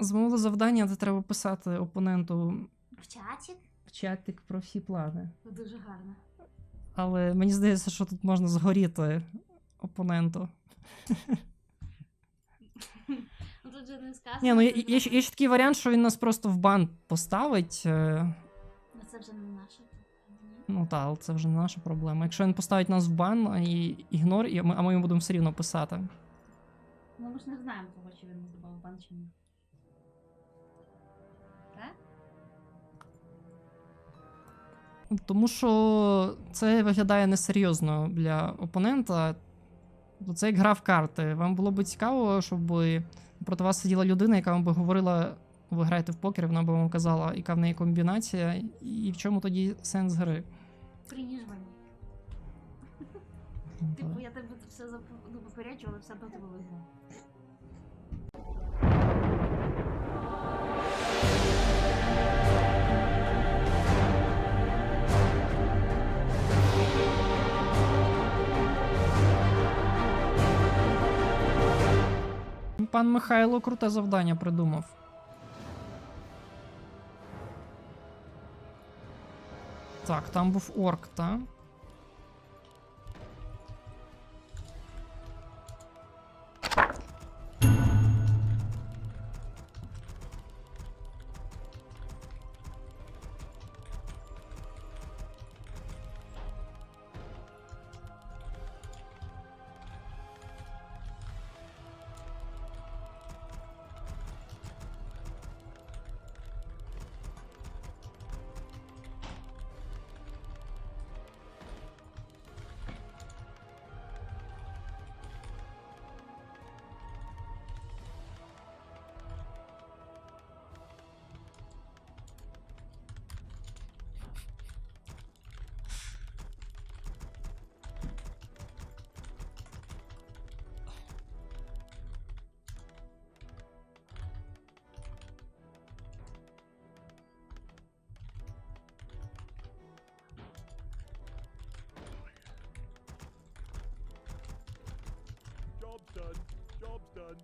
Замовили завдання, де треба писати опоненту В чатик? в чатик про всі плани. Дуже гарно. Але мені здається, що тут можна згоріти опоненту. Ну тут же не сказано. Ні, ну є, є, ще- є ще такий варіант, що він нас просто в бан поставить. е, Ну, Це вже не наше. Ну так, але це вже не наша проблема. Якщо він поставить нас в бан а і ігнор, і ми, а ми йому будемо все рівно писати. Ну ми ж не знаємо того, чи він здобав бан чи ні. Тому що це виглядає несерйозно для опонента. Бо Це як гра в карти. Вам було б цікаво, щоб проти вас сиділа людина, яка вам би говорила, ви граєте в покер, вона би вам казала, яка в неї комбінація, і в чому тоді сенс гри. Приніжування. Ну, Типу, я тебе все ну, але все одно тебе виграв. Пан Михайло круте завдання придумав. Так, там був орк, та? Done. Job's done.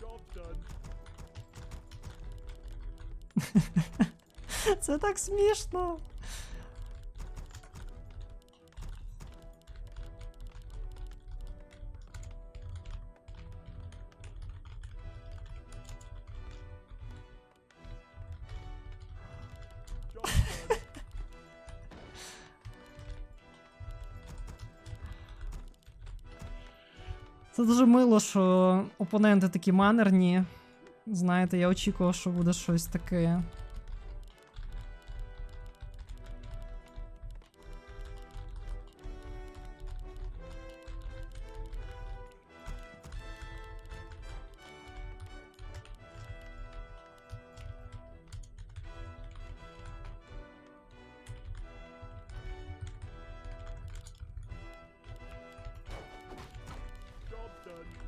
Job's done. Це так смішно. Це дуже мило, що опоненти такі манерні. Знаєте, я очікував, що буде щось таке. god.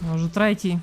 Може, третій.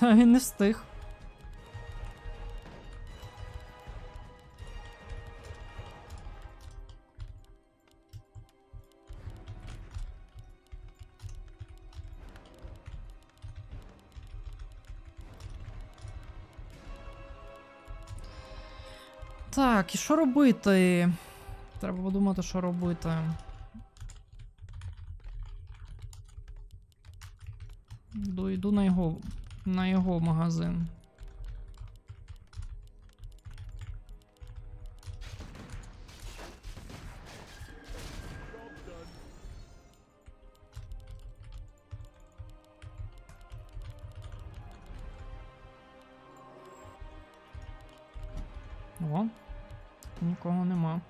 А він не встиг. Так, і що робити? Треба подумати, що робити. Йду, йду на його, на його магазин. О, нікого нема.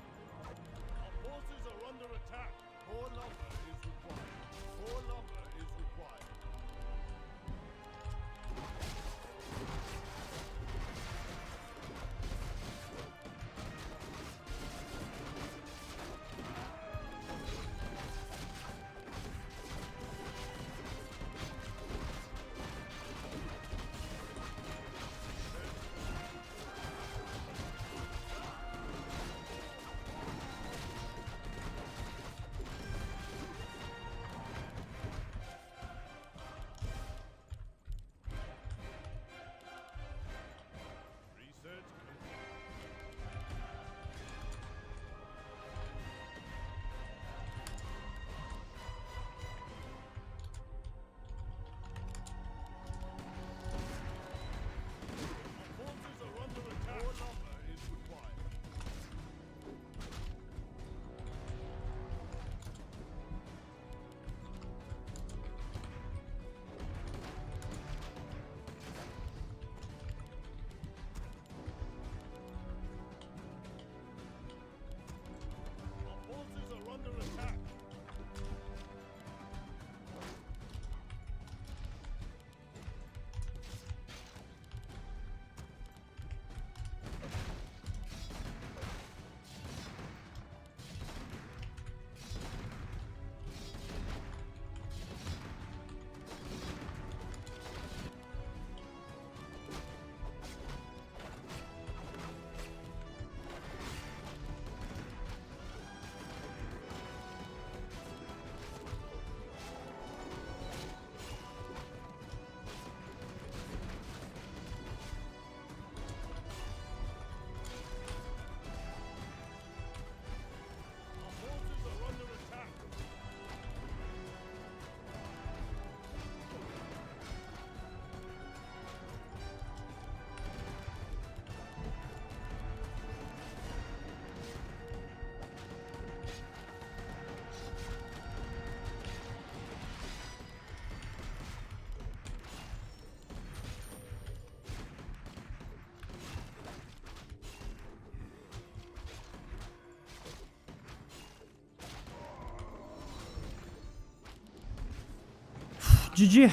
GG.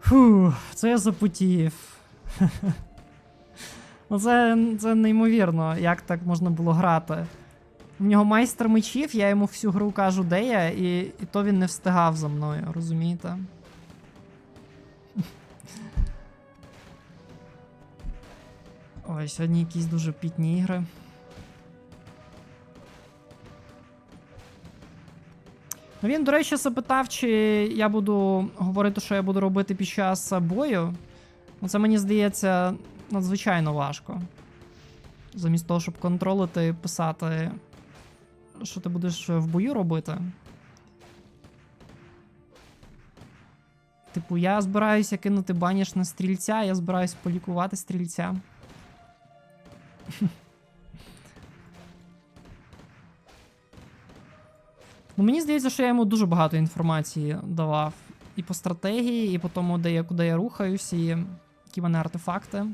Фу, це я запотів. Ну це, це неймовірно, як так можна було грати. В нього майстер мечів, я йому всю гру кажу, де я, і, і то він не встигав за мною, розумієте? Ой, сьогодні якісь дуже пітні ігри. Ну він, до речі, запитав, чи я буду говорити, що я буду робити під час бою. Ну, це мені здається надзвичайно важко. Замість того, щоб контролити, писати, що ти будеш в бою робити. Типу, я збираюся кинути баніш на стрільця, я збираюся полікувати стрільця. Ну, мені здається, що я йому дуже багато інформації давав. І по стратегії, і по тому, де я, куди я рухаюсь, і які мене артефакти.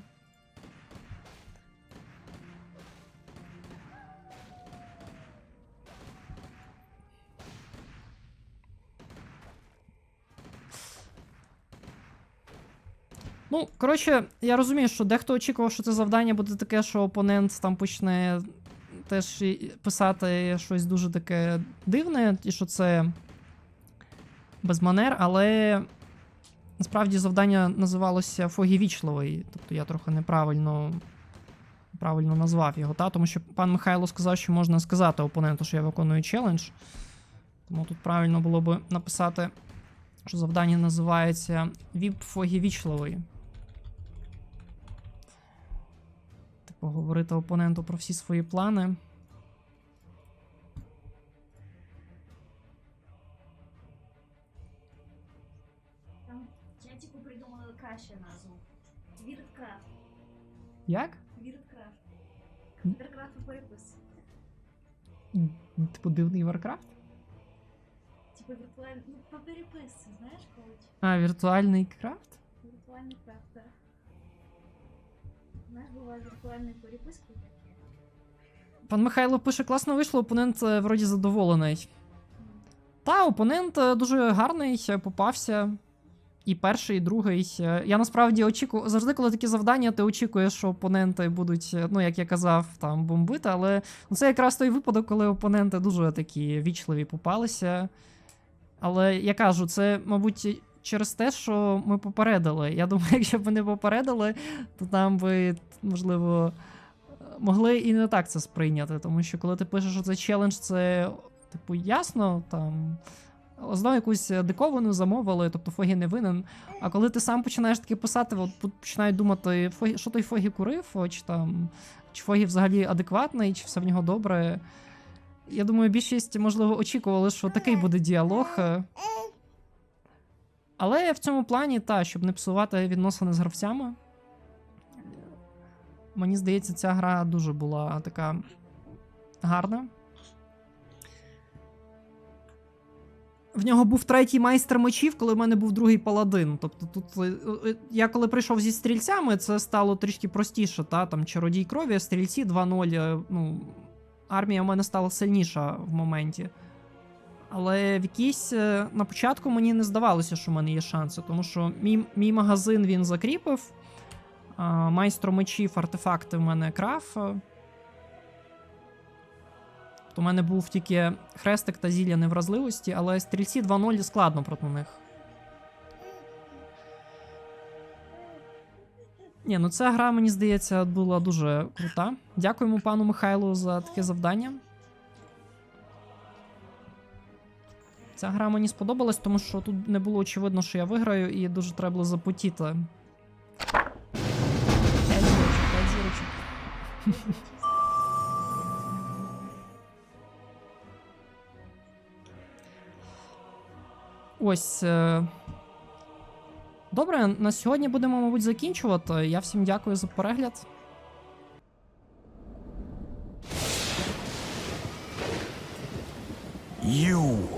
Ну, коротше, я розумію, що дехто очікував, що це завдання буде таке, що опонент там почне теж писати щось дуже таке дивне, і що це без манер, але насправді завдання називалося Фогі Вічливий. Тобто я трохи неправильно, правильно назвав його, та? тому що пан Михайло сказав, що можна сказати опоненту, що я виконую челендж. Тому тут правильно було би написати, що завдання називається Віп Фогі Типу, опоненту про всі свої плани. Там в чатику придумали краще назву. Вірткрафт. Як? Вірткрафт. М. Вірткрафт перепис. Типу дивний Варкрафт? Типу віртуальний. Ну, по переписці, знаєш, коли А, віртуальний крафт? віртуальний крафт, так. Пан Михайло пише, класно вийшло, опонент е, вроді задоволений. Та, опонент е, дуже гарний, е, попався. І перший, і другий. Я насправді очікую. Завжди, коли такі завдання, ти очікуєш, що опоненти будуть, ну, як я казав, там бомбити, але ну, це якраз той випадок, коли опоненти дуже такі вічливі попалися. Але я кажу, це, мабуть, через те, що ми попередили. Я думаю, якщо б не попередили, то там би, можливо, могли і не так це сприйняти. Тому що коли ти пишеш, що це челендж, це, типу, ясно, там. Знову якусь диковину замовили, тобто Фогі не винен. А коли ти сам починаєш таке писати, от починають думати, Фогі, що той Фогі курив, чи там чи Фогі взагалі адекватний, чи все в нього добре. Я думаю, більшість, можливо, очікували, що такий буде діалог. Але в цьому плані, та, щоб не псувати відносини з гравцями. Мені здається, ця гра дуже була така гарна. В нього був третій майстер мечів, коли в мене був другий паладин. Тобто тут е, е, я коли прийшов зі стрільцями, це стало трішки простіше, та там чародій крові, стрільці 2-0. е, Ну, армія в мене стала сильніша в моменті. Але в якійсь е, на початку мені не здавалося, що в мене є шанси, тому що мій, мій магазин він закріпив. Майстро мечів, артефакти в мене краф. е. То в мене був тільки хрестик та зілля невразливості, але стрільці 2-0 складно проти них. Ні, ну ця гра, мені здається, була дуже крута. Дякуємо пану Михайлу за таке завдання. Ця гра мені сподобалась, тому що тут не було очевидно, що я виграю, і дуже треба було запотіти. П'ять зірочок, п'ять зірочок. Ось. е, Добре, на сьогодні будемо, мабуть, закінчувати. Я всім дякую за перегляд. You